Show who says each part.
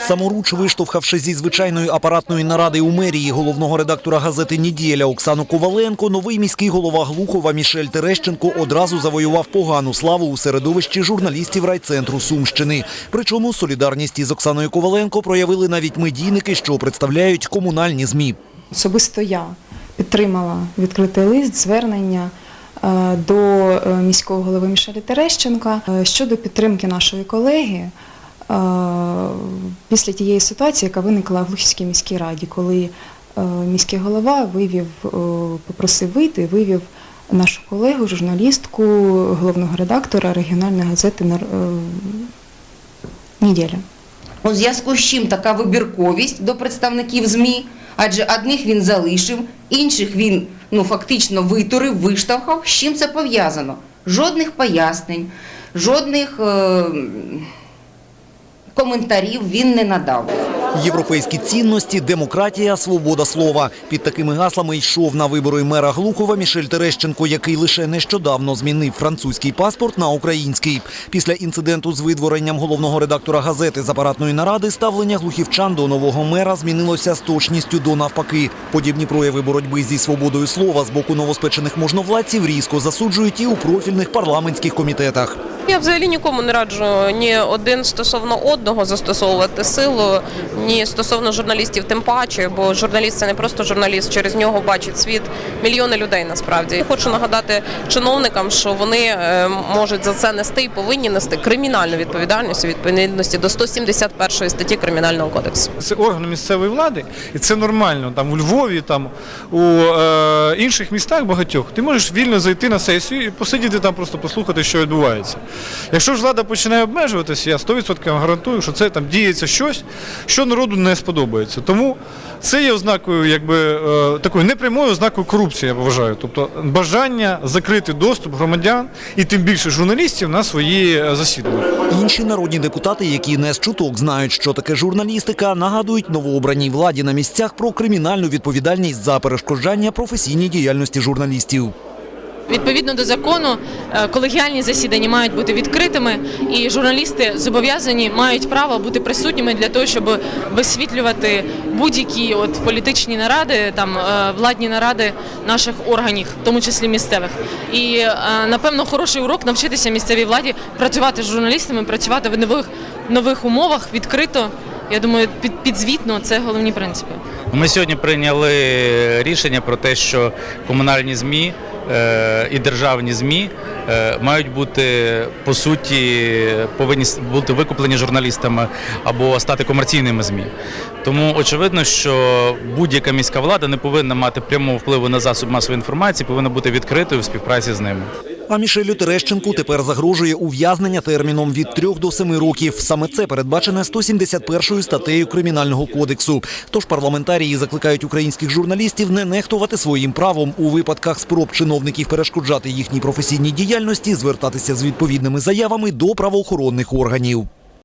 Speaker 1: Саморуч виштовхавши зі звичайної апаратної наради у мерії головного редактора газети «Неділя» Оксану Коваленко, новий міський голова Глухова Мішель Терещенко одразу завоював погану славу у середовищі журналістів райцентру Сумщини. Причому солідарність із Оксаною Коваленко проявили навіть медійники, що представляють комунальні ЗМІ.
Speaker 2: Особисто я підтримала відкритий лист, звернення е, до е, міського голови Мішеля Терещенка е, щодо підтримки нашої колеги після тієї ситуації, яка виникла в Глухівській міській раді, коли е, міський голова вивів, е, попросив вийти, вивів нашу колегу, журналістку, головного редактора регіональної газети «Нар- е, «Неділя».
Speaker 3: У зв'язку з чим така вибірковість до представників ЗМІ, адже одних він залишив, інших він ну, фактично витурив, виштовхав. З чим це пов'язано? Жодних пояснень, жодних е- коментарів він не надав.
Speaker 1: Європейські цінності, демократія, свобода слова. Під такими гаслами йшов на вибори мера Глухова Мішель Терещенко, який лише нещодавно змінив французький паспорт на український. Після інциденту з видворенням головного редактора газети з апаратної наради ставлення глухівчан до нового мера змінилося з точністю до навпаки. Подібні прояви боротьби зі свободою слова з боку новоспечених можновладців різко засуджують і у профільних парламентських комітетах.
Speaker 4: Я взагалі нікому не раджу ні один стосовно одного застосовувати силу, ні стосовно журналістів, тим паче, бо журналіст це не просто журналіст, через нього бачить світ мільйони людей насправді. Я хочу нагадати чиновникам, що вони е, можуть за це нести і повинні нести кримінальну відповідальність у відповідності до 171 статті кримінального кодексу.
Speaker 5: Це органи місцевої влади, і це нормально. Там у Львові, там у е, інших містах багатьох. Ти можеш вільно зайти на сесію і посидіти там, просто послухати, що відбувається. Якщо ж влада починає обмежуватися, я 100% гарантую, що це там діється щось, що народу не сподобається. Тому це є ознакою, якби е, такою непрямою ознакою корупції, я вважаю. Тобто бажання закрити доступ громадян і тим більше журналістів на свої е, засідання.
Speaker 1: Інші народні депутати, які не з чуток знають, що таке журналістика, нагадують новообраній владі на місцях про кримінальну відповідальність за перешкоджання професійній діяльності журналістів.
Speaker 6: Відповідно до закону, е, колегіальні засідання мають бути відкритими, і журналісти зобов'язані мають право бути присутніми для того, щоб висвітлювати будь-які от політичні наради, там е, владні наради наших органів, в тому числі місцевих. І е, напевно хороший урок навчитися місцевій владі працювати з журналістами, працювати в нових нових умовах відкрито. Я думаю, під, підзвітно це головні принципи.
Speaker 7: Ми сьогодні прийняли рішення про те, що комунальні ЗМІ е, і державні ЗМІ е, мають бути по суті повинні бути викуплені журналістами або стати комерційними ЗМІ. Тому очевидно, що будь-яка міська влада не повинна мати прямого впливу на засоб масової інформації, повинна бути відкритою в співпраці з ними.
Speaker 1: А Мішелю Терещенку тепер загрожує ув'язнення терміном від 3 до 7 років. Саме це передбачене 171 статтею Кримінального кодексу. Тож парламентарії закликають українських журналістів не нехтувати своїм правом у випадках спроб чиновників перешкоджати їхній професійній діяльності, звертатися з відповідними заявами до правоохоронних органів.